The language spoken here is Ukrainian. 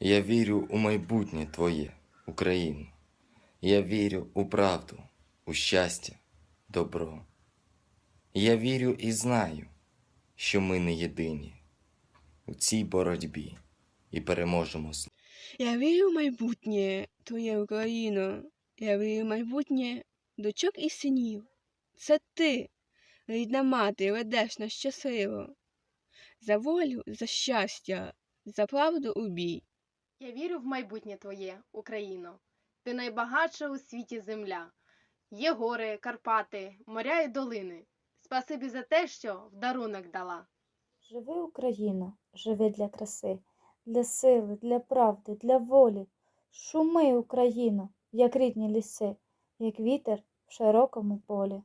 Я вірю у майбутнє Твоє, Україну. Я вірю у правду, у щастя, добро. Я вірю і знаю, що ми не єдині у цій боротьбі і переможемо. Я вірю в майбутнє, Твоє Україно. Я вірю в майбутнє дочок і синів. Це ти, рідна мати, ведеш нас щасливо. За волю, за щастя, за правду у бій. Я вірю в майбутнє твоє, Україно. Ти найбагатша у світі земля. Є гори, Карпати, моря і долини. Спасибі за те, що в дарунок дала. Живи, Україно, живи для краси, для сили, для правди, для волі. Шуми, Україно, як рідні ліси, як вітер в широкому полі.